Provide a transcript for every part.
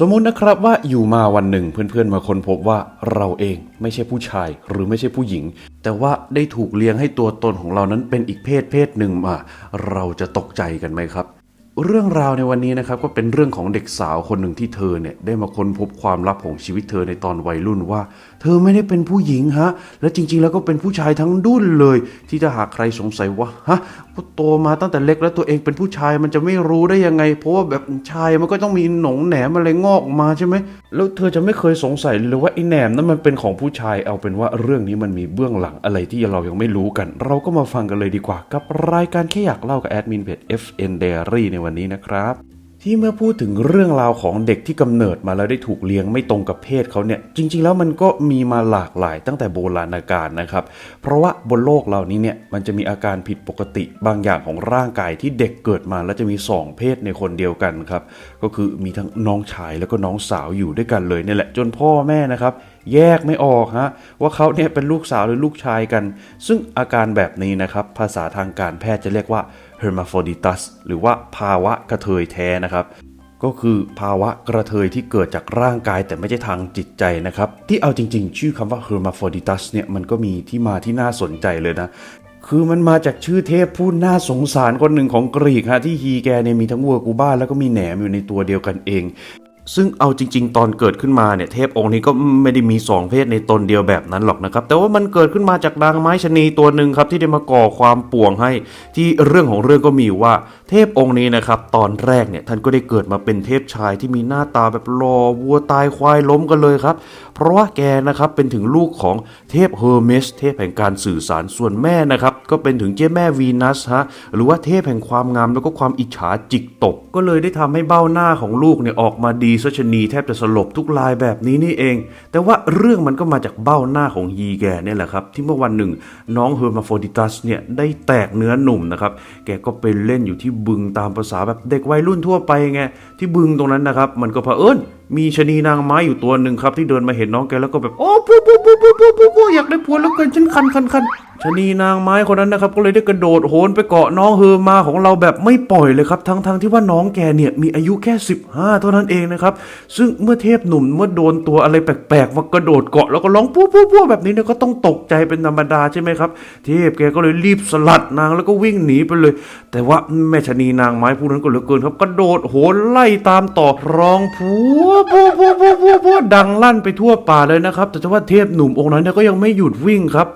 สมมุตินะครับว่าอยู่มาวันหนึ่งเพื่อนๆมาค้นพบว่าเราเองไม่ใช่ผู้ชายหรือไม่ใช่ผู้หญิง แต่ว่าได้ถูกเลี้ยงให้ตัวตนของเรานั้นเป็นอีกเพศเพศหนึ่งมา เราจะตกใจกันไหมครับ เรื่องราวในวันนี้นะครับก็เป็นเรื่องของเด็กสาวคนหนึ่งที่เธอเนี่ยได้มาค้นพบความลับของชีวิตเธอในตอนวัยรุ่นว่าเธอไม่ได้เป็นผู้หญิงฮะ และจริงๆ แล้วก็เป็นผู้ชายทั้งดุ้นเลย ที่จะหากใครสงสัยว่าฮะก็โตมาตั้งแต่เล็กแล้วตัวเองเป็นผู้ชายมันจะไม่รู้ได้ยังไง เพราะว่าแบบชายมันก็ต้องมีหนงแหนมอะไรงอกออกมาใช่ไหมแล้วเธอจะไม่เคยสงสัยเลยว่าไอ้แหนมนั้นมันเป็นของผู้ชายเอาเป็นว่าเรื่องนี้มันมีเบื้องหลังอะไรที่เรายังไม่รู้กัน เราก็มาฟังกันเลยดีกว่า กับรายการแค่อยากเล่ากับแอดมินเพจ FN Diary ในวันนี้นะครับ ที่เมื่อพูดถึงเรื่องราวของเด็กที่กำเนิดมาแล้วได้ถูกเลี้ยงไม่ตรงกับเพศเขาเนี่ยจริง ๆ แล้วมันก็มีมาหลากหลายตั้งแต่โบราณกาลนะครับ เพราะว่าบนโลกเหล่านี้เนี่ยมันจะมีอาการผิดปกติบางอย่างของร่างกายที่เด็กเกิดมาแล้วจะมีสองเพศในคนเดียวกันครับก็คือมีทั้งน้องชายแล้วก็น้องสาวอยู่ด้วยกันเลยเนี่ยแหละจนพ่อแม่นะครับแยกไม่ออกฮะว่าเขาเนี่ยเป็นลูกสาวหรือลูกชายกัน ซึ่งอาการแบบนี้นะครับภาษาทางการแพทย์จะเรียกว่า hermaphroditus หรือว่าภาวะกระเทยแท้นะครับ ก็คือภาวะกระเทยที่เกิดจากร่างกายแต่ไม่ใช่ทางจิตใจนะครับ ที่เอาจริงๆ ชื่อคำว่า hermaphroditus เนี่ยมันก็มีที่มาที่น่าสนใจเลยนะคือมันมาจากชื่อเทพผู้น่าสงสารคนหนึ่งของกรีกฮะที่ฮีแกเนี่ยมีทั้งวัวกูบ้าแล้วก็มีแหนมอยู่ในตัวเดียวกันเอง ซึ่งเอาจริง ๆ ตอนเกิดขึ้นมาเนี่ยเทพองค์นี้ก็ไม่ได้มีสองเพศในตนเดียวแบบนั้นหรอกนะครับ แต่ว่ามันเกิดขึ้นมาจากนางไม้ชนีตัวหนึ่งครับที่ได้มาก่อความป่วงให้ที่เรื่องของเรื่องก็มีว่า เทพองค์นี้นะครับตอนแรกเนี่ยท่านก็ได้เกิดมาเป็นเทพชายที่มีหน้าตาแบบรอวัวตายควายล้มกันเลยครับ เพราะว่าแกนะครับเป็นถึงลูกของเทพเฮอร์เมสเทพแห่งการสื่อสารส่วนแม่นะครับก็เป็นถึงเจ้าแม่วีนัสฮะหรือว่าเทพแห่งความงามแล้วก็ความอิจฉาจิกตก ก็เลยได้ทำให้เบ้าหน้าของลูกเนี่ยออกมาดีซะชนีแทบจะสลบทุกลายแบบนี้นี่เอง แต่ว่าเรื่องมันก็มาจากเบ้าหน้าของฮีแกเนี่ยแหละครับ ที่เมื่อวันหนึ่งน้องเฮอร์มาโฟดิตัสเนี่ยได้แตกเนื้อหนุ่มนะครับ แกก็ไปเล่นอยู่ที่บึงตามภาษาแบบเด็กวัยรุ่นทั่วไปไง ที่บึงตรงนั้นนะครับ มันก็เผอิญ มีชะนีนางไม้อยู่ตัวหนึ่งครับ ที่เดินมาเห็นน้องแกแล้วก็แบบโอ้ปูปูปูปูปูปูปูอยากได้ผัวแล้วเกินฉันคันคันคันชะนีนางไม้คนนั้นนะครับ ก็เลยได้กระโดดโหนไปเกาะน้องเฮอมาของเราแบบไม่ปล่อยเลยครับ ทั้งทั้งที่ว่าน้องแกเนี่ยมีอายุแค่ 15 เท่านั้นเองนะครับ ซึ่งเมื่อเทพหนุ่มเมื่อโดนตัวอะไรแปลกๆมากระโดดเกาะแล้วก็ร้องปูปูปูแบบนี้เนี่ยก็ต้องตกใจเป็นธรรมดาใช่ไหมครับเทพแกก็เลยรีบสลัดนางแล้วก็วิ่งหนีไปเลย แต่ว่าแม่ชะนีนางไม้ผู้นั้นก็เหลือเกินครับกระโดดโหนไล่ตามต่อร้องผัวผัวผัวผัวผัวผัวดังลั่นไปทั่วป่าเลยนะครับ แต่ว่าเทพหนุ่มองค์นั้นเนี่ยก็ยังไม่หยุดวิ่งครับ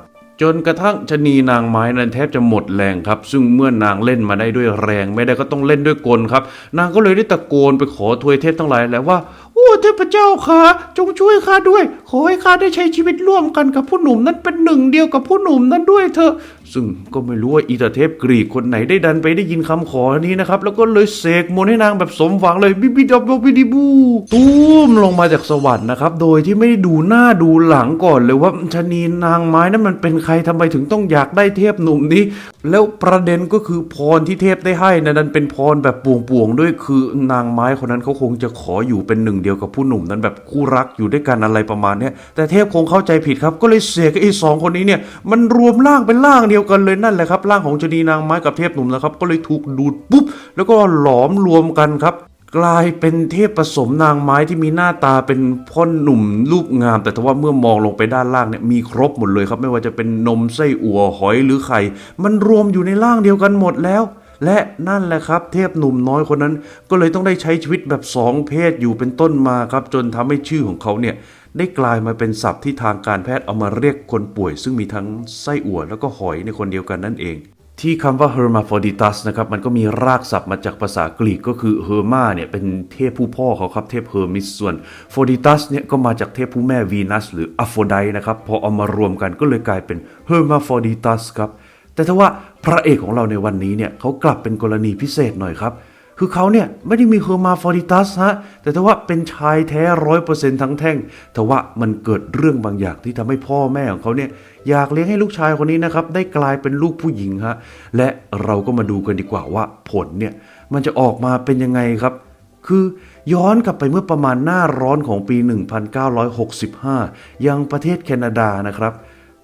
จนกระทั่งชนีนางไม้นั้นแทบจะหมดแรงครับ ซึ่งเมื่อนางเล่นมาได้ด้วยแรง ไม่ได้ก็ต้องเล่นด้วยกลครับ นางก็เลยได้ตะโกนไปขอทวยเทพทั้งหลายแล้วว่าโอ้เทพเจ้าค่ะจงช่วยข้าด้วย ขอให้ข้าได้ใช้ชีวิตร่วมกันกับผู้หนุ่มนั้นเป็นหนึ่งเดียวกับผู้หนุ่มนั้นด้วยเถอะ ซึ่งก็ไม่รู้ว่าอีตาเทพกรีกคนไหนได้ดันไปได้ยินคำขอนี้นะครับ แล้วก็เลยเสกมนต์ให้นางแบบสมหวังเลยบิบิดบบิดิบูตุ้มลงมาจากสวรรค์นะครับ โดยที่ไม่ได้ดูหน้าดูหลังก่อนเลยว่าชะนีนางไม้นั้นมันเป็นใครทำไมถึงต้องอยากได้เทพหนุ่มนี้ แล้วประเด็นก็คือพรที่เทพได้ให้นะนั้นเป็นพรแบบป่วงๆด้วยคือนางไม้คนนั้นเขาคงจะขออยู่เป็นหนึ่งเดียวกับผู้หนุ่มนั้นแบบคู่รักอยู่ด้วยกันอะไรประมาณนี้แต่เทพคงเข้าใจผิดครับ ก็เลยเสกไอ้สองคนนี้เนี่ยมันรวมร่างเป็นร่างเดียวกันเลยนั่นแหละครับร่างของชนีนางไม้กับเทพหนุ่มนะครับก็เลยถูกดูดปุ๊บแล้วก็หลอมรวมกันครับกลายเป็นเทพผสมนางไม้ที่มีหน้าตาเป็นพ่อหนุ่มรูปงาม แต่ทว่าเมื่อมองลงไปด้านล่างเนี่ยมีครบหมดเลยครับ ไม่ว่าจะเป็นนมไส้อั่วหอยหรือไข่ มันรวมอยู่ในร่างเดียวกันหมดแล้ว และนั่นแหละครับ เทพหนุ่มน้อยคนนั้น ก็เลยต้องได้ใช้ชีวิตแบบสองเพศอยู่เป็นต้นมาครับ จนทำให้ชื่อของเขาเนี่ยได้กลายมาเป็นศัพท์ที่ทางการแพทย์เอามาเรียกคนป่วย ซึ่งมีทั้งไส้อั่วแล้วก็หอยในคนเดียวกันนั่นเองที่คำว่า hermaphroditus นะครับมันก็มีรากศัพท์มาจากภาษากรีกก็คือ herma เนี่ยเป็นเทพผู้พ่อเขาครับเทพ hermes ส่วน phoditus เนี่ยก็มาจากเทพผู้แม่ venus หรือ aphrodite นะครับพอเอามารวมกันก็เลยกลายเป็น hermaphroditus ครับ แต่ถ้าว่าพระเอกของเราในวันนี้เนี่ยเขากลับเป็นกรณีพิเศษหน่อยครับคือเขาเนี่ยไม่ได้มีเฮอร์มาฟอริตัสฮะแต่ถ้าว่าเป็นชายแท้ร้อยเปอร์เซ็นต์ทั้งแท่งแต่ว่ามันเกิดเรื่องบางอย่างที่ทำให้พ่อแม่ของเขาเนี่ยอยากเลี้ยงให้ลูกชายคนนี้นะครับได้กลายเป็นลูกผู้หญิงฮะและเราก็มาดูกันดีกว่าว่าผลเนี่ยมันจะออกมาเป็นยังไงครับคือย้อนกลับไปเมื่อประมาณหน้าร้อนของปี 1965 ยังประเทศแคนาดานะครับ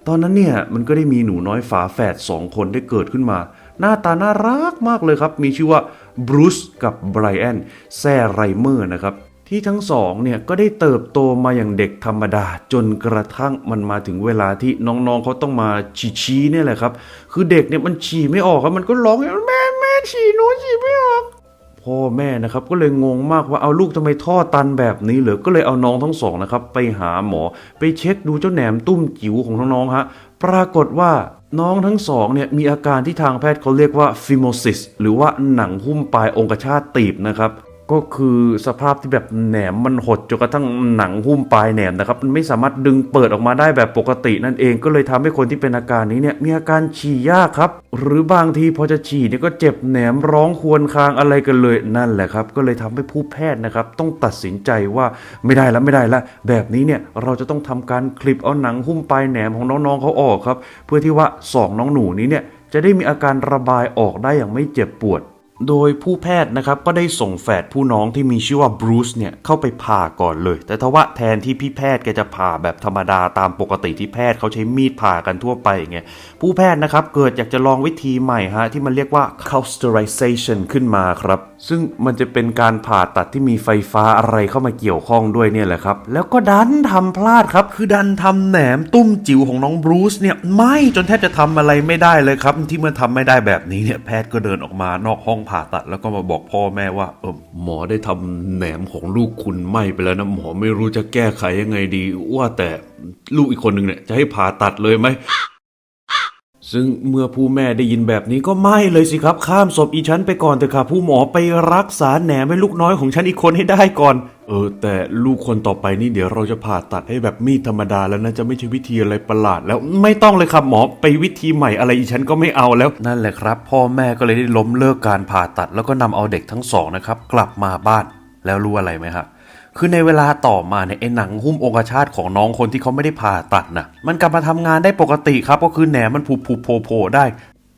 ตอนนั้นเนี่ยมันก็ได้มีหนูน้อยฝาแฝดสองคนได้เกิดขึ้นมา หน้าตาน่ารักมากเลยครับ มีชื่อว่าบรูซกับไบรอันแซไรเมอร์นะครับ ที่ทั้งสองเนี่ยก็ได้เติบโตมาอย่างเด็กธรรมดา จนกระทั่งมันมาถึงเวลาที่น้องๆเขาต้องมาฉี่ชี้เนี่ยแหละครับ คือเด็กเนี่ยมันฉี่ไม่ออกครับมันก็ร้องแม่แม่ฉี่หนูฉี่ไม่ออก พ่อแม่นะครับก็เลยงงมากว่าเอาลูกทำไมท่อตันแบบนี้เหรอก็เลยเอาน้องทั้งสองนะครับไปหาหมอไปเช็คดูเจ้าแหนมตุ้มจิ๋วของน้องๆฮะปรากฏว่าน้องทั้งสองเนี่ยมีอาการที่ทางแพทย์เขาเรียกว่าฟิโมซิสหรือว่าหนังหุ้มปลายองคชาตตีบนะครับ ก็คือสภาพที่แบบแหนมมันหดจนกระทั่งหนังหุ้มปลายแหนมนะครับมันไม่สามารถดึงเปิดออกมาได้แบบปกตินั่นเองก็เลยทำให้คนที่เป็นอาการนี้เนี่ยมีอาการฉี่ยากครับ หรือบางทีพอจะฉี่เนี่ยก็เจ็บแหนมร้องควรคางอะไรกันเลยนั่นแหละครับ ก็เลยทำให้ผู้แพทย์นะครับ ต้องตัดสินใจว่าไม่ได้แล้วไม่ได้แล้วแบบนี้เนี่ยเราจะต้องทำการคลิปเอาหนังหุ้มปลายแหนมของน้องๆเขาออกครับ เพื่อที่ว่าสองน้องหนูนี้เนี่ยจะได้มีอาการระบายออกได้อย่างไม่เจ็บปวด โดยผู้แพทย์นะครับก็ได้ส่งแฝดผู้น้องที่มีชื่อว่าบรูซเนี่ยเข้าไปผ่าก่อนเลย แต่ทว่าแทนที่พี่แพทย์แกจะผ่าแบบธรรมดาตามปกติที่แพทย์เขาใช้มีดผ่ากันทั่วไปไงผู้แพทย์นะครับเกิดอยากจะลองวิธีใหม่ฮะที่มันเรียกว่า cauterization ขึ้นมาครับ ซึ่งมันจะเป็นการผ่าตัดที่มีไฟฟ้าอะไรเข้ามาเกี่ยวข้องด้วยเนี่ยแหละครับ แล้วก็ดันทำพลาดครับ คือดันทำแหนมตุ้มจิ๋วของน้องบรูซเนี่ยไม่จนแทบจะทำอะไรไม่ได้เลยครับที่เมื่อทำไม่ได้แบบนี้เนี่ยแพทย์ก็เดินออกมานอกห้องผ่าตัดแล้วก็มาบอกพ่อแม่ว่าเออหมอได้ทำแหนมของลูกคุณไหม้ไปแล้วนะหมอไม่รู้จะแก้ไขยังไงดี ว่าแต่ลูกอีกคนหนึ่งเนี่ยจะให้ผ่าตัดเลยไหม ซึ่งเมื่อผู้แม่ได้ยินแบบนี้ก็ไม่เลยสิครับ ข้ามศพอีฉันไปก่อนเถอะค่ะผู้หมอไปรักษาแหนมให้ลูกน้อยของฉันอีกคนให้ได้ก่อน เออ แต่ลูกคนต่อไปนี่เดี๋ยวเราจะผ่าตัดให้แบบมีดธรรมดาแล้วนะจะไม่ใช่วิธีอะไรประหลาด แล้วไม่ต้องเลยครับหมอไปวิธีใหม่อะไรอีฉันก็ไม่เอาแล้วนั่นแหละครับ พ่อแม่ก็เลยได้ล้มเลิกการผ่าตัด แล้วก็นำเอาเด็กทั้งสองนะครับกลับมาบ้านแล้วรู้อะไรไหมครับ คือในเวลาต่อมาเนี่ยไอ้หนังหุ้มองคชาตของน้องคนที่เขาไม่ได้ผ่าตัดนะมันกลับมาทำงานได้ปกติครับ ก็คือแหนมมันผุผุโผโผได้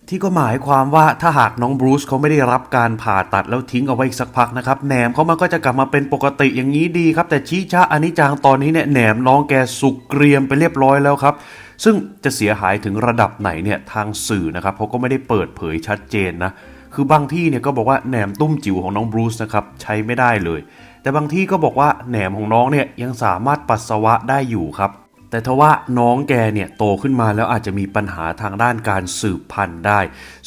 ที่ก็หมายความว่าถ้าหากน้องบรูซเขาไม่ได้รับการผ่าตัดแล้วทิ้งเอาไว้อีกสักพักนะครับแหนมเขามันก็จะกลับมาเป็นปกติอย่างนี้ดีครับ แต่ชี้ชะอันนี้จางตอนนี้เนี่ยแหนมน้องแกสุกเกรียมไปเรียบร้อยแล้วครับซึ่งจะเสียหายถึงระดับไหนเนี่ยทางสื่อนะครับเขาก็ไม่ได้เปิดเผยชัดเจนนะคือบางที่เนี่ยก็บอกว่าแหนมตุ้มจิ๋วของน้องบรูซนะครับใช้ไม่ได้เลย แต่บางที่ก็บอกว่าแหนมของน้องเนี่ยยังสามารถปัสสาวะได้อยู่ครับ แต่ทว่าน้องแกเนี่ยโตขึ้นมาแล้วอาจจะมีปัญหาทางด้านการสืบพันธุ์ได้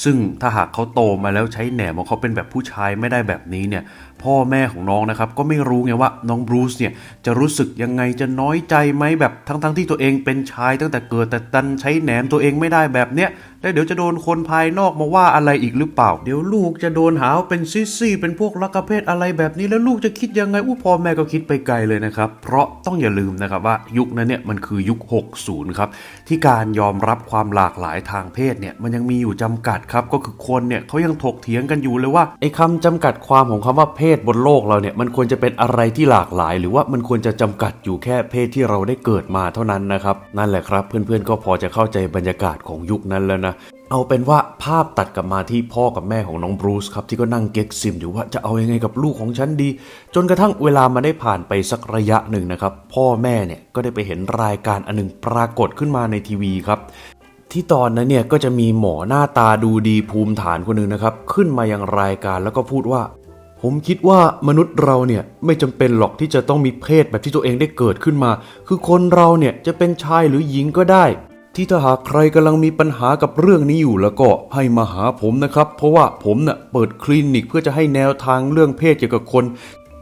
ซึ่งถ้าหากเขาโตมาแล้วใช้แหนมของเขาเป็นแบบผู้ชายไม่ได้แบบนี้เนี่ยพ่อแม่ของน้องนะครับก็ไม่รู้ไงว่าน้องบรูซเนี่ยจะรู้สึกยังไงจะน้อยใจไหมแบบทั้งๆทที่ตัวเองเป็นชายตั้งแต่เกิดแต่ดันใช้แหนมตัวเองไม่ได้แบบเนี้ย แล้วเดี๋ยวจะโดนคนภายนอกมาว่าอะไรอีกหรือเปล่า เดี๋ยวลูกจะโดนหาวเป็นซิซี่เป็นพวกลักเพศอะไรแบบนี้แล้วลูกจะคิดยังไงอู้พ่อแม่ก็คิดไปไกลเลยนะครับ เพราะต้องอย่าลืมนะครับว่ายุคนั้นเนี่ยมันคือยุค 60 ครับ ที่การยอมรับความหลากหลายทางเพศเนี่ยมันยังมีอยู่จำกัดครับก็คือคนเนี่ยเขายังถกเถียงกันอยู่เลยว่าไอ้คำจำกัดความของคำว่าเพศบนโลกเราเนี่ยมันควรจะเป็นอะไรที่หลากหลาย หรือว่ามันควรจะจำกัดอยู่แค่เพศที่เราได้เกิดมาเท่านั้นนะครับนั่นแหละครับ เพื่อนๆก็พอจะเข้าใจบรรยากาศของยุคนั้นแล้วนะ เอาเป็นว่าภาพตัดกลับมาที่พ่อกับแม่ของน้องบรูซครับที่ก็นั่งเก๊กซิมอยู่ว่าจะเอายังไงกับลูกของฉันดี จนกระทั่งเวลามาได้ผ่านไปสักระยะหนึ่งนะครับ พ่อแม่เนี่ยก็ได้ไปเห็นรายการอันหนึงปรากฏขึ้นมาในทีวีครับ ที่ตอนนั้นเนี่ยก็จะมีหมอหน้าตาดูดีภูมิฐานคนหนึ่งนะครับ ขึ้นมายังรายการแล้วก็พูดว่า ผมคิดว่ามนุษย์เราเนี่ยไม่จำเป็นหรอกที่จะต้องมีเพศแบบที่ตัวเองได้เกิดขึ้นมา คือคนเราเนี่ยจะเป็นชายหรือหญิงก็ได้ ที่ถ้าหากใครกำลังมีปัญหากับเรื่องนี้อยู่แล้วก็ให้มาหาผมนะครับ เพราะว่าผมเน่ะเปิดคลินิกเพื่อจะให้แนวทางเรื่องเพศเกี่ยวกับคน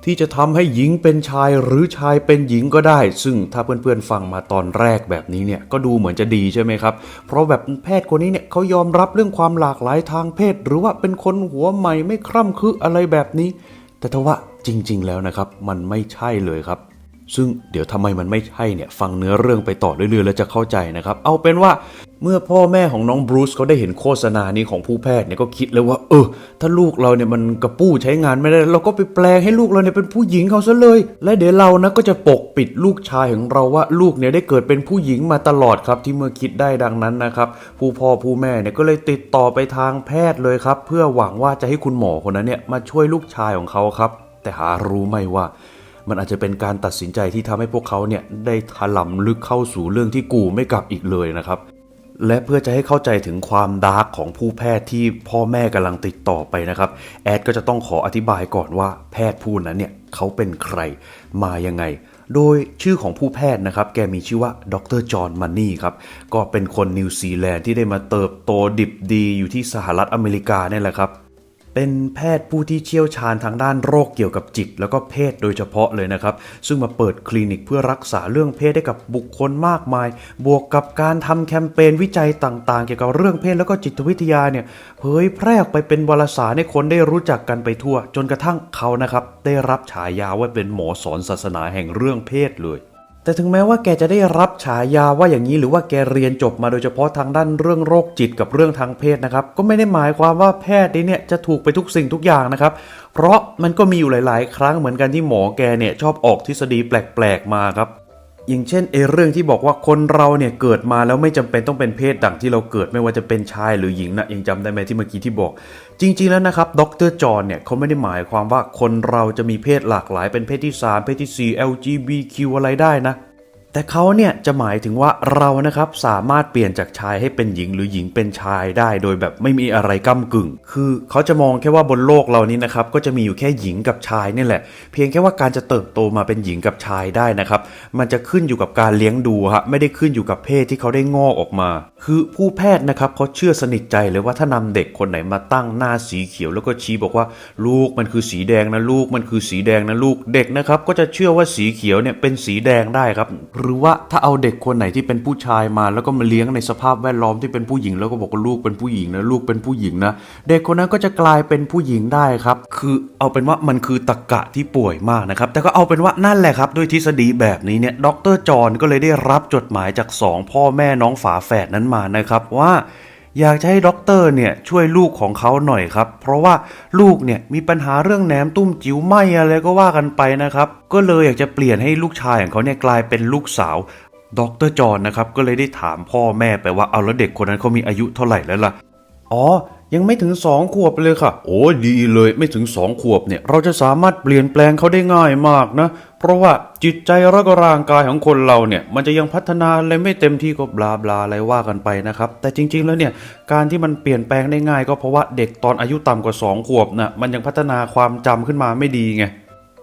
ที่จะทำให้หญิงเป็นชายหรือชายเป็นหญิงก็ได้ ซึ่งถ้าเพื่อนๆฟังมาตอนแรกแบบนี้เนี่ยก็ดูเหมือนจะดีใช่ไหมครับ เพราะแบบแพทย์คนนี้เนี่ยเขายอมรับเรื่องความหลากหลายทางเพศ หรือว่าเป็นคนหัวใหม่ไม่คร่ำครึอะไรแบบนี้ แต่ทว่าจริง ๆ แล้วนะครับ มันไม่ใช่เลยครับ ซึ่งเดี๋ยวทำไมมันไม่ใช่เนี่ยฟังเนื้อเรื่องไปต่อเรื่อยๆแล้วจะเข้าใจนะครับ เอาเป็นว่าเมื่อพ่อแม่ของน้องบรูซเขาได้เห็นโฆษณานี้ของผู้แพทย์เนี่ยก็คิดเลยว่า เออ ถ้าลูกเราเนี่ยมันกระปู้ใช้งานไม่ได้ เราก็ไปแปลงให้ลูกเราเนี่ยเป็นผู้หญิงเขาซะเลย และเดี๋ยวเรานะก็จะปกปิดลูกชายของเราว่าลูกเนี่ยได้เกิดเป็นผู้หญิงมาตลอดครับ ที่เมื่อคิดได้ดังนั้นนะครับ ผู้พ่อผู้แม่เนี่ยก็เลยติดต่อไปทางแพทย์เลยครับ เพื่อหวังว่าจะให้คุณหมอคนนั้นเนี่ยมาช่วยลูกชายของเขาครับ แต่หารู้ไหมว่า มันอาจจะเป็นการตัดสินใจที่ทำให้พวกเขาเนี่ยได้ถลำลึกเข้าสู่เรื่องที่กูไม่กลับอีกเลยนะครับ และเพื่อจะให้เข้าใจถึงความดาร์กของผู้แพทย์ที่พ่อแม่กำลังติดต่อไปนะครับ แอดก็จะต้องขออธิบายก่อนว่าแพทย์ผู้นั้นเนี่ยเขาเป็นใครมายังไงโดยชื่อของผู้แพทย์นะครับ แกมีชื่อว่าดรจอห์นมันนี่ครับ ก็เป็นคนนิวซีแลนด์ที่ได้มาเติบโตดิบดีอยู่ที่สหรัฐอเมริกาเนี่ยแหละครับ เป็นแพทย์ผู้ที่เชี่ยวชาญทางด้านโรคเกี่ยวกับจิต แล้วก็เพศโดยเฉพาะเลยนะครับ ซึ่งมาเปิดคลินิกเพื่อรักษาเรื่องเพศให้กับบุคคลมากมาย บวกกับการทำแคมเปญวิจัยต่างๆ เกี่ยวกับเรื่องเพศแล้วก็จิตวิทยาเนี่ยเผยแพร่ออกไปเป็นวารสารให้คนได้รู้จักกันไปทั่ว จนกระทั่งเขานะครับได้รับฉายาว่าเป็นหมอสอนศาสนาแห่งเรื่องเพศเลย แต่ถึงแม้ว่าแกจะได้รับฉายาว่าอย่างนี้หรือว่าแกเรียนจบมาโดยเฉพาะทางด้านเรื่องโรคจิตกับเรื่องทางเพศนะครับ ก็ไม่ได้หมายความว่าแพทย์นี้เนี่ยจะถูกไปทุกสิ่งทุกอย่างนะครับ เพราะมันก็มีอยู่หลาย ๆ ครั้งเหมือนกันที่หมอแกเนี่ยชอบออกทฤษฎีแปลก ๆ มาครับ อย่างเช่นเอเรื่องที่บอกว่าคนเราเนี่ยเกิดมาแล้วไม่จำเป็นต้องเป็นเพศดั่งที่เราเกิดไม่ว่าจะเป็นชายหรือหญิงนะยังจำได้ไหมที่เมื่อกี้ที่บอก จริง ๆแล้วนะครับดรจอร์นเนี่ยเขาไม่ได้หมายความว่าคนเราจะมีเพศหลากหลาย เป็นเพศที่ 3 เพศที่ 4 LGBTQ อะไรได้นะ แต่เขาเนี่ยจะหมายถึงว่าเรานะครับสามารถเปลี่ยนจากชายให้เป็นหญิงหรือหญิงเป็นชายได้โดยแบบไม่มีอะไรก้ากึ่ง คือเขาจะมองแค่ว่าบนโลกเรานี้นะครับก็จะมีอยู่แค่หญิงกับชายนี่แหละ เพียงแค่ว่าการจะเติบโตมาเป็นหญิงกับชายได้นะครับ มันจะขึ้นอยู่กับการเลี้ยงดูฮะไม่ได้ขึ้นอยู่กับเพศที่เขาได้งอกออกมา คือผู้แพทย์นะครับเขาเชื่อสนิทใจเลยว่าถ้านำเด็กคนไหนมาตั้งหน้าสีเขียว แล้วก็ชี้บอกว่า ลูกมันคือสีแดงนะลูกมันคือสีแดงนะลูกเด็กนะครับก็จะเชื่อว่าสีเขียวเนี่ยเป็นสีแดงได้ครับหรือว่าถ้าเอาเด็กคนไหนที่เป็นผู้ชายมา แล้วก็มาเลี้ยงในสภาพแวดล้อมที่เป็นผู้หญิงแล้วก็บอกว่าลูกเป็นผู้หญิงนะลูกเป็นผู้หญิงนะเด็กคนนั้นก็จะกลายเป็นผู้หญิงได้ครับ คือเอาเป็นว่ามันคือตะกะที่ป่วยมากนะครับ แต่ก็เอาเป็นว่านั่นแหละครับ ด้วยทฤษฎีแบบนี้เนี่ยดรจอห์นก็เลยได้รับจดหมายจากสองพ่อแม่น้องฝาแฝดนั้นมานะครับว่า อยากจะให้ด็อกเตอร์เนี่ยช่วยลูกของเขาหน่อยครับ เพราะว่าลูกเนี่ยมีปัญหาเรื่องแหนมตุ้มจิ๋วไหมอะไรก็ว่ากันไปนะครับ ก็เลยอยากจะเปลี่ยนให้ลูกชายของเขาเนี่ยกลายเป็นลูกสาวด็อกเตอร์จอนนะครับก็เลยได้ถามพ่อแม่ไปว่าเอาแล้วเด็กคนนั้นเขามีอายุเท่าไหร่แล้วล่ะ อ๋อ ยังไม่ถึง2ขวบเลยค่ะ โอ้ดีเลยไม่ถึง2ขวบเนี่ย เราจะสามารถเปลี่ยนแปลงเขาได้ง่ายมากนะ เพราะว่าจิตใจแล้วก็ร่างกายของคนเราเนี่ยมันจะยังพัฒนาอะไรไม่เต็มที่ก็บลาบลาอะไรว่ากันไปนะครับ แต่จริง ๆแล้วเนี่ยการที่มันเปลี่ยนแปลงได้ง่าย ก็เพราะว่าเด็กตอนอายุต่ำกว่า 2 ขวบนะมันยังพัฒนาความจำขึ้นมาไม่ดีไง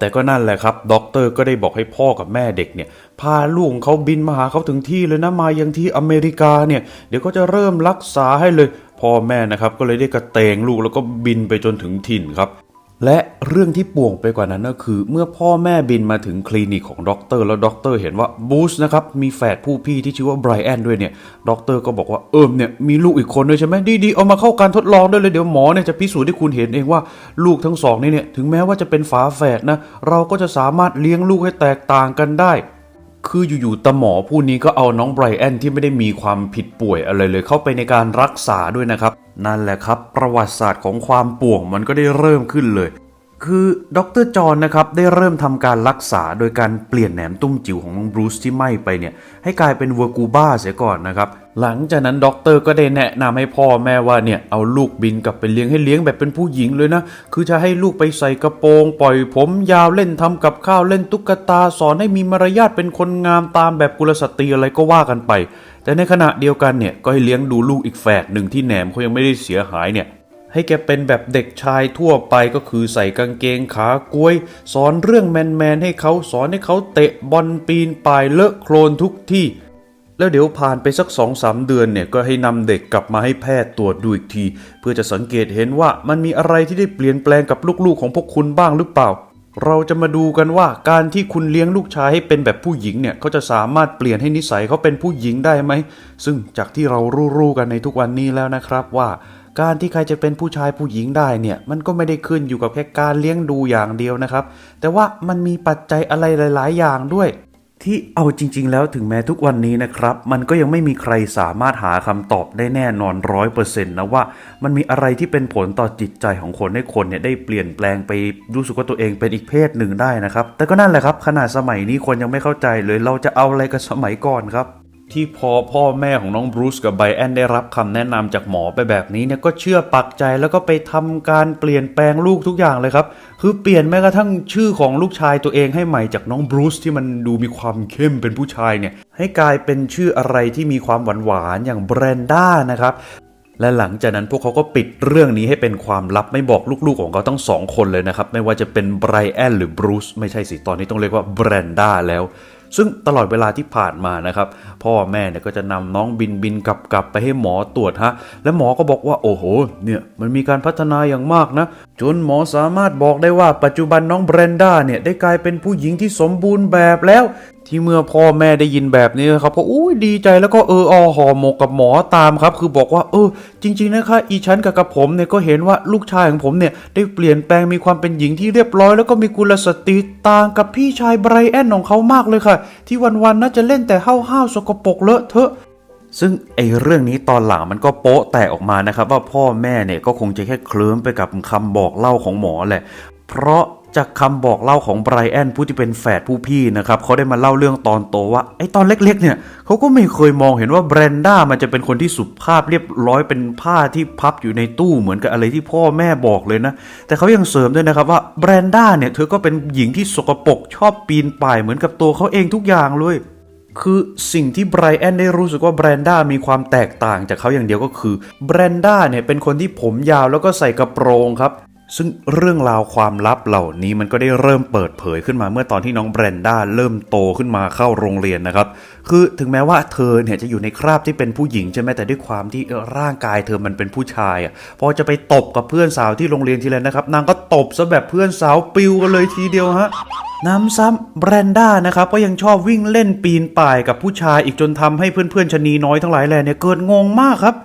แต่ก็นั่นแหละครับด็อกเตอร์ก็ได้บอกให้พ่อกับแม่เด็กเนี่ย พาลูกของเขาบินมาหาเขาถึงที่เลยนะมายังที่อเมริกาเนี่ย เดี๋ยวก็จะเริ่มรักษาให้เลย พ่อแม่นะครับก็เลยได้กระเตงลูกแล้วก็บินไปจนถึงถิ่นครับและเรื่องที่ป่วงไปกว่านั้นก็คือ เมื่อพ่อแม่บินมาถึงคลินิกของด็อกเตอร์แล้วด็อกเตอร์เห็นว่าบูสนะครับมีแฝดผู้พี่ที่ชื่อว่าไบรอันด้วยเนี่ยด็อกเตอร์ก็บอกว่าเอิมเนี่ยมีลูกอีกคนด้วยใช่ไหมดีๆเอามาเข้าการทดลองด้วยเลยเดี๋ยวหมอเนี่ยจะพิสูจน์ให้คุณเห็นเองว่าลูกทั้งสองนี่เนี่ยถึงแม้ว่าจะเป็นฝาแฝดนะเราก็จะสามารถเลี้ยงลูกให้แตกต่างกันได้ คืออยู่ๆตาหมอผู้นี้ก็เอาน้องไบรอันที่ไม่ได้มีความผิดป่วยอะไรเลยเข้าไปในการรักษาด้วยนะครับ นั่นแหละครับ ประวัติศาสตร์ของความป่วงมันก็ได้เริ่มขึ้นเลย คือดรจอห์นนะครับได้เริ่มทำการรักษาโดยการเปลี่ยนแหนมตุ้มจิ๋วของน้องบรูซที่ไหม้ไปเนี่ยให้กลายเป็นเวอร์กูบ้าเสียก่อนนะครับหลังจากนั้นด็อกเตอร์ก็ได้แนะนำให้พ่อแม่ว่าเนี่ยเอาลูกบินกลับไปเลี้ยงให้เลี้ยงแบบเป็นผู้หญิงเลยนะ คือจะให้ลูกไปใส่กระโปรง ปล่อยผมยาวเล่นทำกับข้าวเล่นตุ๊กตาสอนให้มีมารยาทเป็นคนงามตามแบบกุลสตรีอะไรก็ว่ากันไป แต่ในขณะเดียวกันเนี่ยก็ให้เลี้ยงดูลูกอีกแฝดหนึ่งที่แหนมเขายังไม่ได้เสียหายเนี่ย ให้แกเป็นแบบเด็กชายทั่วไปก็คือใส่กางเกงขากล้วย สอนเรื่องแมนๆให้เขาสอนให้เขาเตะบอลปีนป่ายเลอะโคลนทุกที่ แล้วเดี๋ยวผ่านไปสักสองสามเดือนเนี่ยก็ให้นำเด็กกลับมาให้แพทย์ตรวจดูอีกที เพื่อจะสังเกตเห็นว่ามันมีอะไรที่ได้เปลี่ยนแปลงกับลูกๆของพวกคุณบ้างหรือเปล่า เราจะมาดูกันว่าการที่คุณเลี้ยงลูกชายให้เป็นแบบผู้หญิงเนี่ยเขาจะสามารถเปลี่ยนให้นิสัยเขาเป็นผู้หญิงได้ไหมซึ่งจากที่เรารู้ๆกันในทุกวันนี้แล้วนะครับว่า การที่ใครจะเป็นผู้ชายผู้หญิงได้เนี่ย มันก็ไม่ได้ขึ้นอยู่กับแค่การเลี้ยงดูอย่างเดียวนะครับ แต่ว่ามันมีปัจจัยอะไรหลาย ๆ อย่างด้วย ที่เอาจริง ๆ แล้วถึงแม้ทุกวันนี้นะครับ มันก็ยังไม่มีใครสามารถหาคำตอบได้แน่นอนร้อยเปอร์เซ็นต์นะว่า มันมีอะไรที่เป็นผลต่อจิตใจของคนให้คนเนี่ยได้เปลี่ยนแปลงไปรู้สึกว่าตัวเองเป็นอีกเพศหนึ่งได้นะครับ แต่ก็นั่นแหละครับขนาดสมัยนี้คนยังไม่เข้าใจเลยเราจะเอาอะไรกับสมัยก่อนครับ ที่พอพ่อแม่ของน้องบรูซกับไบแอนได้รับคำแนะนำจากหมอไปแบบนี้เนี่ยก็เชื่อปักใจแล้วก็ไปทำการเปลี่ยนแปลงลูกทุกอย่างเลยครับ คือเปลี่ยนแม้กระทั่งชื่อของลูกชายตัวเองให้ใหม่จากน้องบรูซที่มันดูมีความเข้มเป็นผู้ชายเนี่ยให้กลายเป็นชื่ออะไรที่มีความหวานๆอย่างแบรนด้านะครับและหลังจากนั้นพวกเขาก็ปิดเรื่องนี้ให้เป็นความลับไม่บอกลูกๆของเขาทั้งสองคนเลยนะครับ ไม่ว่าจะเป็นไบรอันหรือบรูซไม่ใช่สิ ตอนนี้ต้องเรียกว่าแบรนด้าแล้ว ซึ่งตลอดเวลาที่ผ่านมานะครับ พ่อแม่เนี่ยก็จะนำน้องบินบินกลับกลับไปให้หมอตรวจฮะและหมอก็บอกว่าโอ้โหเนี่ยมันมีการพัฒนาอย่างมากนะ จนหมอสามารถบอกได้ว่าปัจจุบันน้องแบรนด้าเนี่ยได้กลายเป็นผู้หญิงที่สมบูรณ์แบบแล้ว ที่เมื่อพ่อแม่ได้ยินแบบนี้ครับก็อุ้ยดีใจแล้วก็เออออห่อหมกกับหมอตามครับ คือบอกว่าเออ จริง ๆ นะคะ อีฉันกับกับผมเนี่ยก็เห็นว่าลูกชายของผมเนี่ย ได้เปลี่ยนแปลงมีความเป็นหญิงที่เรียบร้อย แล้วก็มีกุลสตรีต่างกับพี่ชายไบรอันของเขามากเลยค่ะ ที่วันๆน่าจะเล่นแต่ห้าวๆสกปรกเลอะเทอะซึ่งไอ้เรื่องนี้ตอนหลังมันก็โป๊ะแตกออกมานะครับ ว่าพ่อแม่เนี่ยก็คงจะแค่เคลิ้มไปกับคำบอกเล่าของหมอแหละ เพราะ จากคำบอกเล่าของไบรอันผู้ที่เป็นแฝดผู้พี่นะครับเขาได้มาเล่าเรื่องตอนโตว่าไอ้ตอนเล็กๆเนี่ยเขาก็ไม่เคยมองเห็นว่าแบรนด้ามันจะเป็นคนที่สุภาพเรียบร้อยเป็นผ้าที่พับอยู่ในตู้เหมือนกับอะไรที่พ่อแม่บอกเลยนะ แต่เขายังเสริมด้วยนะครับว่าแบรนด้าเนี่ยเธอก็เป็นหญิงที่สกปรกชอบปีนป่ายเหมือนกับตัวเขาเองทุกอย่างเลยคือสิ่งที่ไบรอันได้รู้สึกว่าแบรนด้ามีความแตกต่างจากเขาอย่างเดียวก็คือแบรนด้าเนี่ยเป็นคนที่ผมยาวแล้วก็ใส่กระโปรงครับ ซึ่งเรื่องราวความลับเหล่านี้มันก็ได้เริ่มเปิดเผยขึ้นมาเมื่อตอนที่น้องแบรนด้าเริ่มโตขึ้นมาเข้าโรงเรียนนะครับ คือถึงแม้ว่าเธอเนี่ยจะอยู่ในคราบที่เป็นผู้หญิงใช่ไหมแต่ด้วยความที่ร่างกายเธอมันเป็นผู้ชายอะพอจะไปตบกับเพื่อนสาวที่โรงเรียนทีไรนะครับ นางก็ตบซะแบบเพื่อนสาวปิวกันเลยทีเดียวฮะน้ำซ้ำแบรนด้านะครับก็ยังชอบวิ่งเล่นปีนป่ายกับผู้ชายอีกจนทำให้เพื่อนๆชะนีน้อยทั้งหลายแหล่เนี่ยเกิดงงมากครับ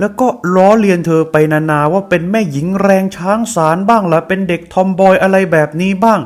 แล้วก็ล้อเลียนเธอไปนานาว่าเป็นแม่หญิงแรงช้างสารบ้างละเป็นเด็กทอมบอยอะไรแบบนี้บ้าง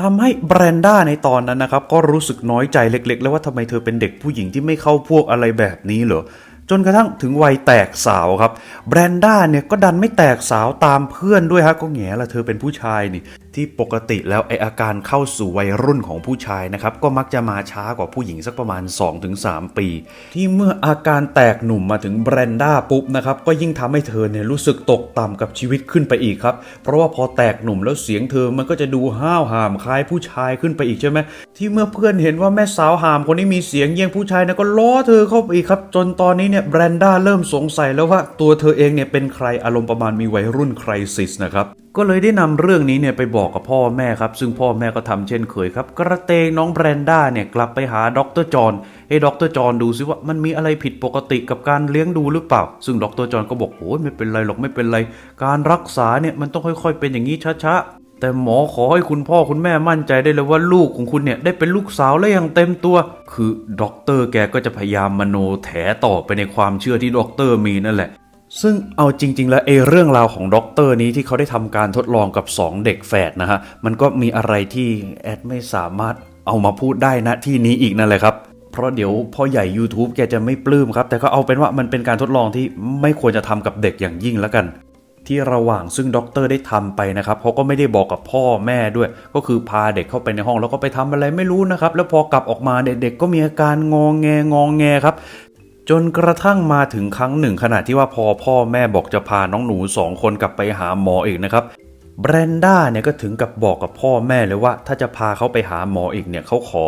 ทำให้แบรนด้าในตอนนั้นนะครับ ก็รู้สึกน้อยใจเล็ก ๆ แล้วว่าทำไมเธอเป็นเด็กผู้หญิงที่ไม่เข้าพวกอะไรแบบนี้เหรอจนกระทั่งถึงวัยแตกสาวครับ แบรนด้าเนี่ยก็ดันไม่แตกสาวตามเพื่อนด้วยฮะก็แง่ละเธอเป็นผู้ชายนี่ ที่ปกติแล้วไออาการเข้าสู่วัยรุ่นของผู้ชายนะครับ ก็มักจะมาช้ากว่าผู้หญิงสักประมาณ 2-3 ปี ที่เมื่ออาการแตกหนุ่มมาถึงแบรนด้าปุ๊บนะครับ ก็ยิ่งทำให้เธอเนี่ยรู้สึกตกต่ำกับชีวิตขึ้นไปอีกครับ เพราะว่าพอแตกหนุ่มแล้วเสียงเธอมันก็จะดูห้าวหามคล้ายผู้ชายขึ้นไปอีกใช่ไหมที่เมื่อเพื่อนเห็นว่าแม่สาวหามคนนี้มีเสียงเยี่ยงผู้ชายนะก็ล้อเธอเข้าไปอีกครับ จนตอนนี้เนี่ยแบรนด้าเริ่มสงสัยแล้วว่าตัวเธอเองเนี่ยเป็นใครอารมณ์ประมาณมีวัยรุ่นคริสิสนะครับ ก็เลยได้นำเรื่องนี้เนี่ยไปบอกกับพ่อแม่ครับ ซึ่งพ่อแม่ก็ทำเช่นเคยครับ กระเตงน้องแบรนด้าเนี่ยกลับไปหาดรจอห์นให้ดรจอห์นดูซิว่ามันมีอะไรผิดปกติกับการเลี้ยงดูหรือเปล่า ซึ่งดรจอห์นก็บอกโอ้ยไม่เป็นไรหรอกไม่เป็นไร การรักษาเนี่ยมันต้องค่อยๆ เป็นอย่างนี้ช้าๆแต่หมอขอให้คุณพ่อคุณแม่มั่นใจได้เลยว่าลูกของคุณเนี่ยได้เป็นลูกสาวและอย่างเต็มตัว คือด็อกเตอร์แกก็จะพยายามมโนแถต่อไปในความเชื่อที่ด็อกเตอร์มีนั่นแหละ ซึ่งเอาจริง ๆ แล้วเอเรื่องราวของด็อกเตอร์นี้ที่เขาได้ทำการทดลองกับ 2 เด็กแฝดนะฮะ มันก็มีอะไรที่แอดไม่สามารถเอามาพูดได้ณที่นี้อีกนั่นแหละครับ เพราะเดี๋ยวพ่อใหญ่ YouTube แกจะไม่ปลื้มครับ แต่ก็เอาเป็นว่ามันเป็นการทดลองที่ไม่ควรจะทำกับเด็กอย่างยิ่งแล้วกัน ที่ระหว่างซึ่งด็อกเตอร์ได้ทำไปนะครับเขาก็ไม่ได้บอกกับพ่อแม่ด้วย ก็คือพาเด็กเข้าไปในห้องแล้วก็ไปทำอะไรไม่รู้นะครับ แล้วพอ กลับออกมาเด็กๆก็มีอาการงองแงงองแงครับ จนกระทั่งมาถึงครั้งหนึ่งขณะที่ว่าพอพ่อแม่บอกจะพาน้องหนูสองคนกลับไปหาหมออีกนะครับแบรนด้าเนี่ยก็ถึงกับบอกกับพ่อแม่เลยว่า ถ้าจะพาเขาไปหาหมออีกเนี่ยเขาขอ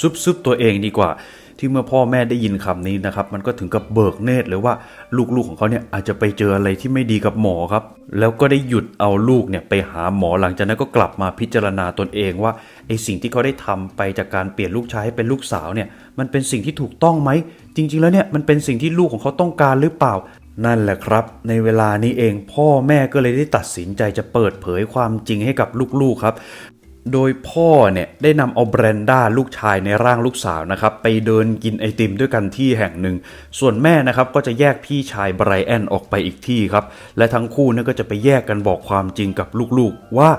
ซุบซุบตัวเองดีกว่า ที่เมื่อพ่อแม่ได้ยินคำนี้นะครับ มันก็ถึงกับเบิกเนตรเลยว่าลูกๆของเขาเนี่ยอาจจะไปเจออะไรที่ไม่ดีกับหมอครับ แล้วก็ได้หยุดเอาลูกเนี่ยไปหาหมอหลังจากนั้นก็กลับมาพิจารณาตนเองว่าไอสิ่งที่เขาได้ทำไปจากการเปลี่ยนลูกชายให้เป็นลูกสาวเนี่ยมันเป็นสิ่งที่ถูกต้องไหม จริง ๆ แล้วเนี่ยมันเป็นสิ่งที่ลูกของเขาต้องการหรือเปล่านั่นแหละครับ ในเวลานี้เองพ่อแม่ก็เลยได้ตัดสินใจจะเปิดเผยความจริงให้กับลูกๆครับ โดยพ่อเนี่ยได้นำเอาแบรนด้าลูกชายในร่างลูกสาวนะครับไปเดินกินไอติมด้วยกันที่แห่งหนึ่ง ส่วนแม่นะครับก็จะแยกพี่ชายไบรอันออกไปอีกที่ครับ และทั้งคู่เนี่ยก็จะไปแยกกันบอกความจริงกับลูกๆว่า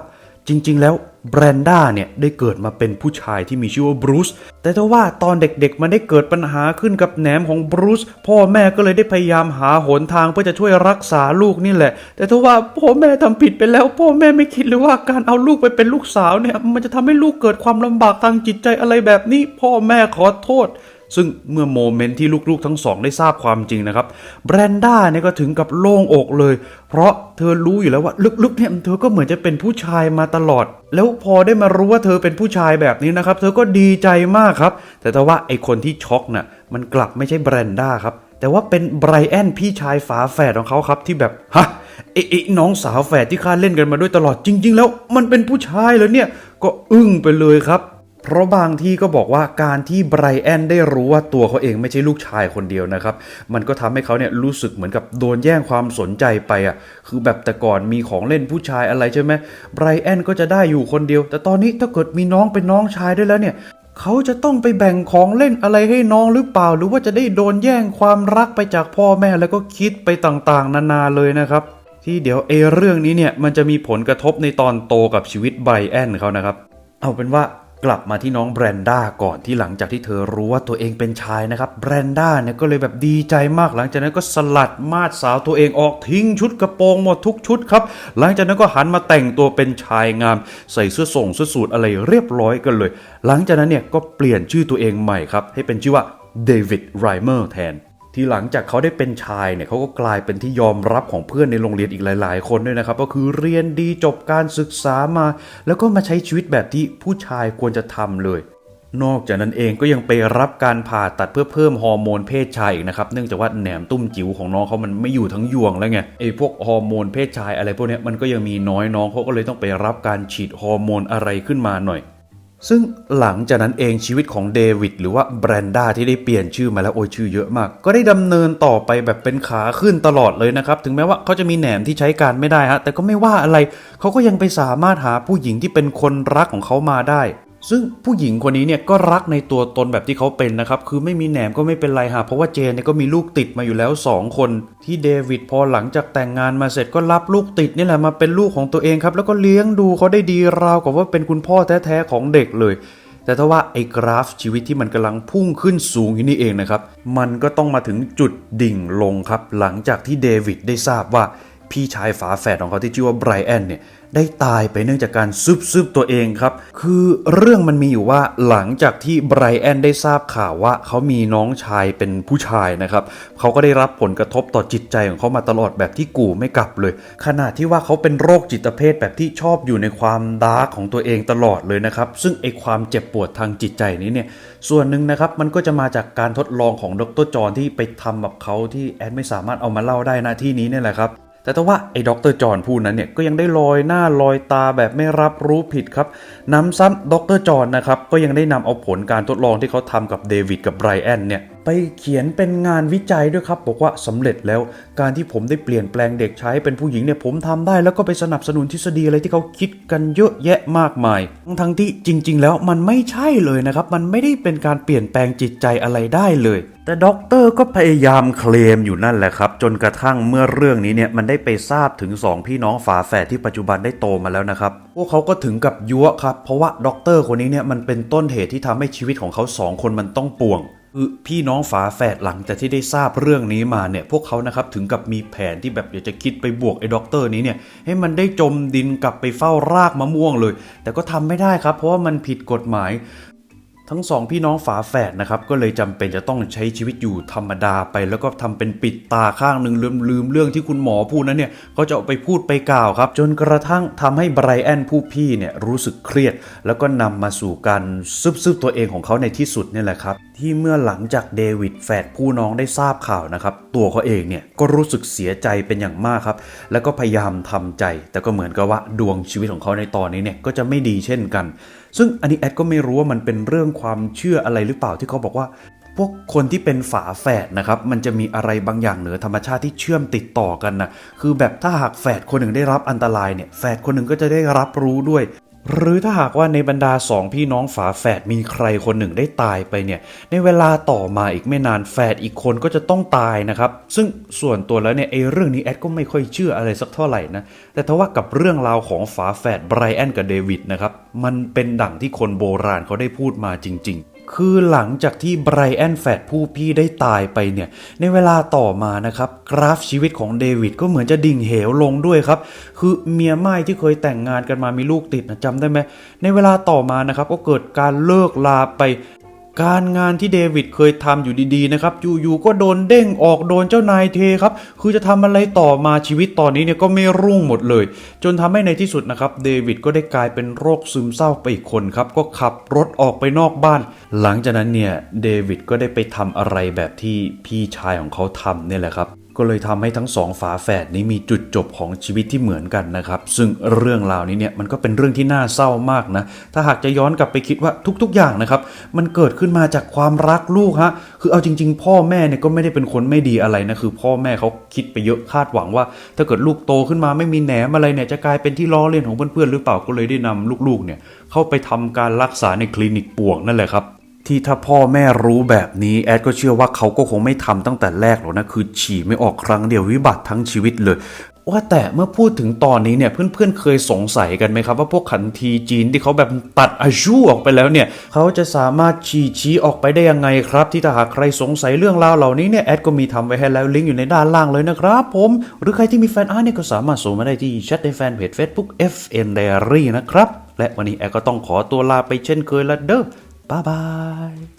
จริง ๆ แล้วแบรนด้าเนี่ยได้เกิดมาเป็นผู้ชายที่มีชื่อว่าบรูซแต่ถ้าว่าตอนเด็กๆ มันได้เกิดปัญหาขึ้นกับแหนมของบรูซพ่อแม่ก็เลยได้พยายามหาหนทางเพื่อจะช่วยรักษาลูกนี่แหละ แต่ถ้าว่าพ่อแม่ทำผิดไปแล้ว พ่อแม่ไม่คิดเลยว่าการเอาลูกไปเป็นลูกสาวเนี่ยมันจะทำให้ลูกเกิดความลำบากทางจิตใจอะไรแบบนี้ พ่อแม่ขอโทษ ซึ่งเมื่อโมเมนต์ที่ลูกๆทั้งสองได้ทราบความจริงนะครับแบรนด้าเนี่ยก็ถึงกับโล่งอกเลย เพราะเธอรู้อยู่แล้วว่าลึกๆเนี่ยเธอก็เหมือนจะเป็นผู้ชายมาตลอด แล้วพอได้มารู้ว่าเธอเป็นผู้ชายแบบนี้นะครับ เธอก็ดีใจมากครับ แต่ถ้าว่าไอคนที่ช็อกน่ะมันกลับไม่ใช่แบรนด้าครับแต่ว่าเป็นไบรอันพี่ชายฝาแฝดของเขาครับที่แบบฮะไอ้น้องสาวแฝดที่ข้าเล่นกันมาด้วยตลอดจริง ๆ แล้วมันเป็นผู้ชายเหรอเนี่ยก็อึ้งไปเลยครับ เพราะบางที่ก็บอกว่าการที่ไบรแอนได้รู้ว่าตัวเขาเองไม่ใช่ลูกชายคนเดียวนะครับ มันก็ทำให้เขาเนี่ยรู้สึกเหมือนกับโดนแย่งความสนใจไปอะคือแบบแต่ก่อนมีของเล่นผู้ชายอะไรใช่ไหมไบรแอนก็จะได้อยู่คนเดียว แต่ตอนนี้ถ้าเกิดมีน้องเป็นน้องชายด้วยแล้วเนี่ยเขาจะต้องไปแบ่งของเล่นอะไรให้น้องหรือเปล่า หรือว่าจะได้โดนแย่งความรักไปจากพ่อแม่แล้วก็คิดไปต่างๆ นานาเลยนะครับ ที่เดี๋ยวเอเรื่องนี้เนี่ยมันจะมีผลกระทบในตอนโตกับชีวิตไบรอันเขานะครับ เอาเป็นว่า กลับมาที่น้องแบรนด้าก่อนที่หลังจากที่เธอรู้ว่าตัวเองเป็นชายนะครับแบรนด้าเนี่ยก็เลยแบบดีใจมาก หลังจากนั้นก็สลัดมาดสาวตัวเองออกทิ้งชุดกระโปรงหมดทุกชุดครับ หลังจากนั้นก็หันมาแต่งตัวเป็นชายงาม ใส่เสื้อส่งเสื้อสูทอะไรเรียบร้อยกันเลย หลังจากนั้นเนี่ยก็เปลี่ยนชื่อตัวเองใหม่ครับให้เป็นชื่อว่าเดวิดไรเมอร์แทน ที่หลังจากเขาได้เป็นชายเนี่ยเขาก็กลายเป็นที่ยอมรับของเพื่อนในโรงเรียนอีกหลาย ๆ คนด้วยนะครับ ก็คือเรียนดีจบการศึกษามา แล้วก็มาใช้ชีวิตแบบที่ผู้ชายควรจะทำเลย นอกจากนั้นเองก็ยังไปรับการผ่าตัดเพื่อเพิ่มฮอร์โมนเพศชายอีกนะครับเนื่องจากว่าแหนมตุ้มจิ๋วของน้องเขามันไม่อยู่ทั้งยวงแล้วไงไอ้พวกฮอร์โมนเพศชายอะไรพวกนี้มันก็ยังมีน้อยน้องเขาก็เลยต้องไปรับการฉีดฮอร์โมนอะไรขึ้นมาหน่อย ซึ่งหลังจากนั้นเองชีวิตของเดวิดหรือว่าแบรนด้าที่ได้เปลี่ยนชื่อมาแล้วโอ้ยชื่อเยอะมาก ก็ได้ดำเนินต่อไปแบบเป็นขาขึ้นตลอดเลยนะครับ ถึงแม้ว่าเขาจะมีแหนมที่ใช้การไม่ได้ฮะแต่ก็ไม่ว่าอะไรเขาก็ยังไปสามารถหาผู้หญิงที่เป็นคนรักของเขามาได้ ซึ่งผู้หญิงคนนี้เนี่ยก็รักในตัวตนแบบที่เขาเป็นนะครับ คือไม่มีแหนมก็ไม่เป็นไรฮะเพราะว่าเจนเนี่ยก็มีลูกติดมาอยู่แล้ว 2 คน ที่เดวิดพอหลังจากแต่งงานมาเสร็จก็รับลูกติดนี่แหละมาเป็นลูกของตัวเองครับ แล้วก็เลี้ยงดูเขาได้ดีราวกับว่าเป็นคุณพ่อแท้ๆของเด็กเลย แต่ถ้าว่าไอ้กราฟชีวิตที่มันกำลังพุ่งขึ้นสูงอยู่นี่เองนะครับมันก็ต้องมาถึงจุดดิ่งลงครับ หลังจากที่เดวิดได้ทราบว่า พี่ชายฝาแฝดของเขาที่ชื่อว่าไบรอันเนี่ยได้ตายไปเนื่องจากการซึบซึบตัวเองครับ คือเรื่องมันมีอยู่ว่าหลังจากที่ไบรอันได้ทราบข่าวว่าเขามีน้องชายเป็นผู้ชายนะครับเขาก็ได้รับผลกระทบต่อจิตใจของเขามาตลอดแบบที่กูไม่กลับเลย ขนาดที่ว่าเขาเป็นโรคจิตเภทแบบที่ชอบอยู่ในความดาร์กของตัวเองตลอดเลยนะครับ ซึ่งไอความเจ็บปวดทางจิตใจนี้เนี่ยส่วนหนึ่งนะครับมันก็จะมาจากการทดลองของดรจอห์นที่ไปทำกับเขาที่แอดไม่สามารถเอามาเล่าได้นะที่นี้เนี่ยแหละครับ แต่ถ้าว่าไอ้ดรจอห์นผู้นั้นเนี่ยก็ยังได้ลอยหน้าลอยตาแบบไม่รับรู้ผิดครับน้ำซ้ำดรจอห์นนะครับก็ยังได้นำเอาผลการทดลองที่เขาทำกับเดวิดกับไบรอันเนี่ยไปเขียนเป็นงานวิจัยด้วยครับ บอกว่าสำเร็จแล้วการที่ผมได้เปลี่ยนแปลงเด็กชายให้เป็นผู้หญิงเนี่ยผมทำได้แล้วก็ไปสนับสนุนทฤษฎีอะไรที่เขาคิดกันเยอะแยะมากมาย ทั้งที่จริง ๆ แล้วมันไม่ใช่เลยนะครับ มันไม่ได้เป็นการเปลี่ยนแปลงจิตใจอะไรได้เลย แต่ด็อกเตอร์ก็พยายามเคลมอยู่นั่นแหละครับ จนกระทั่งเมื่อเรื่องนี้เนี่ยมันได้ไปทราบถึง 2 พี่น้องฝาแฝดที่ปัจจุบันได้โตมาแล้วนะครับ พวกเขาก็ถึงกับยั่วครับ เพราะว่าด็อกเตอร์คนนี้เนี่ยมันเป็นต้นเหตุที่ทำให้ชีวิตของเขาสองคนมันต้องป่วงคือพี่น้องฝาแฝดหลังจากที่ได้ทราบเรื่องนี้มาเนี่ยพวกเขานะครับถึงกับมีแผนที่แบบอยากจะคิดไปบวกไอ้ด็อกเตอร์นี้เนี่ยให้มันได้จมดินกลับไปเฝ้ารากมะม่วงเลย แต่ก็ทำไม่ได้ครับ เพราะว่ามันผิดกฎหมาย ทั้งสองพี่น้องฝาแฝดนะครับก็เลยจำเป็นจะต้องใช้ชีวิตอยู่ธรรมดาไป แล้วก็ทำเป็นปิดตาข้างหนึ่งลืมลืมเรื่องที่คุณหมอพูดนั้นเนี่ยก็จะไปพูดไปกล่าวครับ จนกระทั่งทำให้ไบรอันผู้พี่เนี่ยรู้สึกเครียด แล้วก็นำมาสู่การซึบซึบตัวเองของเขาในที่สุดนี่แหละครับที่เมื่อหลังจากเดวิดแฝดผู้น้องได้ทราบข่าวนะครับตัวเขาเองเนี่ยก็รู้สึกเสียใจเป็นอย่างมากครับ แล้วก็พยายามทำใจ แต่ก็เหมือนกับว่าดวงชีวิตของเขาในตอนนี้เนี่ยก็จะไม่ดีเช่นกัน ซึ่งอันนี้แอดก็ไม่รู้ว่ามันเป็นเรื่องความเชื่ออะไรหรือเปล่าที่เขาบอกว่า พวกคนที่เป็นฝาแฝดนะครับ มันจะมีอะไรบางอย่างเหนือธรรมชาติที่เชื่อมติดต่อกันนะคือแบบถ้าหากแฝดคนหนึ่งได้รับอันตรายเนี่ยแฝดคนหนึ่งก็จะได้รับรู้ด้วย หรือถ้าหากว่าในบรรดาสองพี่น้องฝาแฝดมีใครคนหนึ่งได้ตายไปเนี่ย ในเวลาต่อมาอีกไม่นานแฝดอีกคนก็จะต้องตายนะครับ ซึ่งส่วนตัวแล้วเนี่ยไอ้เรื่องนี้แอดก็ไม่ค่อยเชื่ออะไรสักเท่าไหร่นะ แต่ทว่ากับเรื่องราวของฝาแฝดไบรอันกับเดวิดนะครับ มันเป็นดั่งที่คนโบราณเขาได้พูดมาจริง ๆ คือหลังจากที่ไบรอันแฟดผู้พี่ได้ตายไปเนี่ย ในเวลาต่อมานะครับ กราฟชีวิตของเดวิดก็เหมือนจะดิ่งเหวลงด้วยครับ คือเมียไม้ที่เคยแต่งงานกันมามีลูกติดนะจำได้ไหมในเวลาต่อมานะครับก็เกิดการเลิกลาไป การงานที่เดวิดเคยทำอยู่ดีๆนะครับอยู่ๆก็โดนเด้งออกโดนเจ้านายเทครับ คือจะทำอะไรต่อมาชีวิตตอนนี้เนี่ยก็ไม่รุ่งหมดเลย จนทำให้ในที่สุดนะครับเดวิดก็ได้กลายเป็นโรคซึมเศร้าไปอีกคนครับ ก็ขับรถออกไปนอกบ้าน หลังจากนั้นเนี่ยเดวิดก็ได้ไปทำอะไรแบบที่พี่ชายของเขาทำเนี่ยแหละครับ ก็เลยทำให้ทั้งสองฝาแฝดนี้มีจุดจบของชีวิตที่เหมือนกันนะครับ ซึ่งเรื่องราวนี้เนี่ยมันก็เป็นเรื่องที่น่าเศร้ามากนะ ถ้าหากจะย้อนกลับไปคิดว่าทุกๆอย่างนะครับ มันเกิดขึ้นมาจากความรักลูกฮะ คือเอาจริง ๆ พ่อแม่เนี่ยก็ไม่ได้เป็นคนไม่ดีอะไรนะ คือพ่อแม่เขาคิดไปเยอะคาดหวังว่า ถ้าเกิดลูกโตขึ้นมาไม่มีแหนมอะไรเนี่ยจะกลายเป็นที่ล้อเล่นของเพื่อนๆหรือเปล่าก็เลยได้นำลูกๆเนี่ยเข้าไปทำการรักษาในคลินิกป่วงนั่นแหละครับ ที่ถ้าพ่อแม่รู้แบบนี้แอดก็เชื่อว่าเขาก็คงไม่ทำตั้งแต่แรกหรอกนะคือฉี่ไม่ออกครั้งเดียววิบัติทั้งชีวิตเลยว่าแต่เมื่อพูดถึงตอนนี้เนี่ยเพื่อนๆเคยสงสัยกันไหมครับว่าพวกขันทีจีนที่เขาแบบตัดอายุออกไปแล้วเนี่ยเขาจะสามารถฉี่ชี้ออกไปได้ยังไงครับ ที่ถ้าหากใครสงสัยเรื่องราวเหล่านี้เนี่ยแอดก็มีทำไว้ให้แล้วลิงก์อยู่ในด้านล่างเลยนะครับผมหรือใครที่มีแฟนอาร์ตเนี่ยก็สามารถส่งมาได้ที่แชทในแฟนเพจ Facebook FN Diary นะครับและวันนี้แอดก็ต้องขอตัวลาไปเช่นเคยละเด้อ บ๊ายบาย